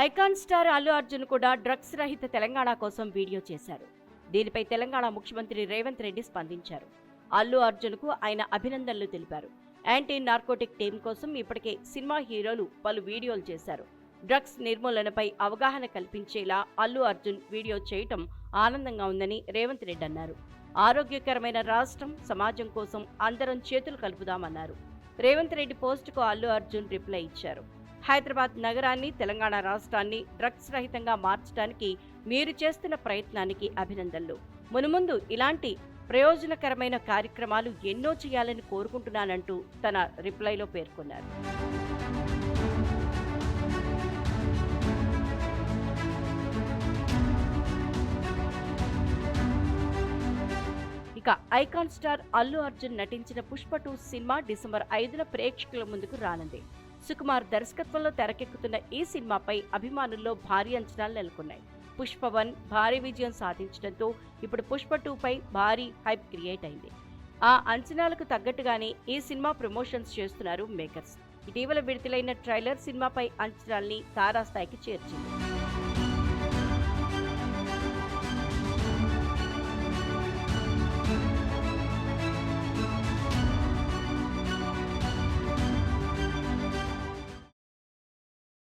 Icon star Allu Arjun కూడా drugs రహిత తెలంగాణ కోసం వీడియో చేశారు. దీనిపై తెలంగాణ ముఖ్యమంత్రి రేవంత్ రెడ్డి స్పందించారు. అల్లు అర్జున్కు ఆయన అభినందనలు తెలిపారు. యాంటీ నార్కోటిక్ టీం కోసం ఇప్పటికే సినిమా హీరోలు పలు వీడియోలు చేశారు. డ్రగ్స్ నిర్మూలనపై అవగాహన కల్పించేలా అల్లు అర్జున్ వీడియో చేయటం ఆనందంగా ఉందని రేవంత్ రెడ్డి అన్నారు. ఆరోగ్యకరమైన రాష్ట్రం సమాజం కోసం అందరం చేతులు కలుపుదామన్నారు. రేవంత్ రెడ్డి పోస్టుకు అల్లు అర్జున్ రిప్లై ఇచ్చారు. హైదరాబాద్ నగరాన్ని తెలంగాణ రాష్ట్రాన్ని డ్రగ్స్ రహితంగా మార్చడానికి మీరు చేస్తున్న ప్రయత్నానికి అభినందనలు. మునుముందు ఇలాంటి ప్రయోజనకరమైన కార్యక్రమాలు ఎన్నో చేయాలని కోరుకుంటున్నానంటూ తన రిప్లైలో పేర్కొన్నారు. ఇక ఐకాన్ స్టార్ అల్లు అర్జున్ నటించిన పుష్ప టూ సినిమా డిసెంబర్ ఐదున ప్రేక్షకుల ముందుకు రానుంది. సుకుమార్ దర్శకత్వంలో తెరకెక్కుతున్న ఈ సినిమాపై అభిమానుల్లో భారీ అంచనాలు నెలకొన్నాయి. పుష్ప వన్ భారీ విజయం సాధించడంతో ఇప్పుడు పుష్ప టూపై భారీ హైప్ క్రియేట్ అయింది. ఆ అంచనాలకు తగ్గట్టుగానే ఈ సినిమా ప్రమోషన్స్ చేస్తున్నారు మేకర్స్. ఇటీవల విడుదలైన ట్రైలర్ సినిమాపై అంచనాల్ని తారాస్థాయికి చేర్చింది.